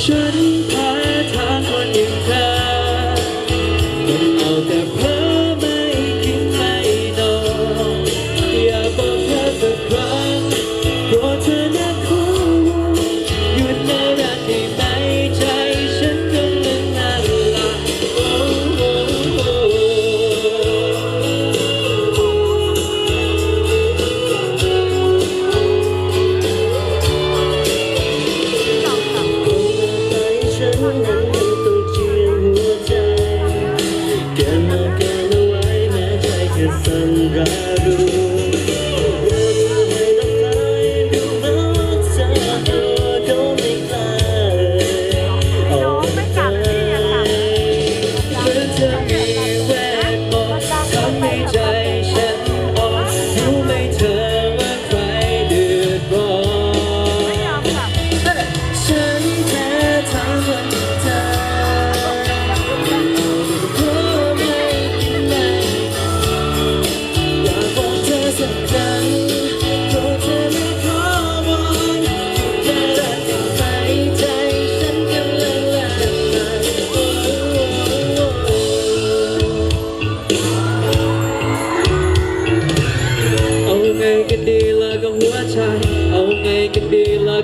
谁？sunrise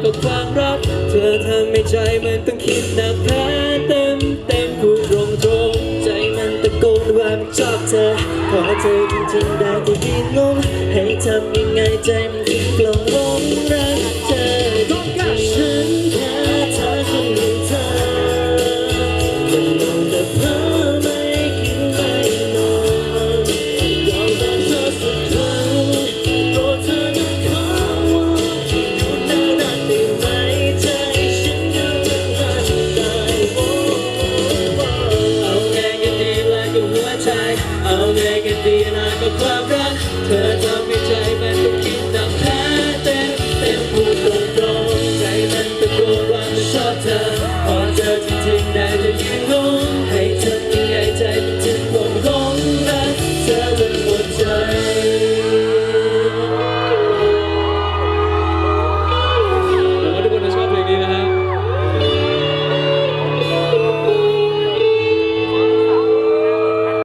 กับความรัก เธอทำให้ใจมันต้องคิดหนักแพ้เต็มเต็มพูดตรงตรงใจมันตะโกนว่ามันชอบเธอ ขอเธอจริงๆได้ก็ยินงงให้ทำยังไงใจมันถึงกล I'll make it be an aqua club run, but I don't mean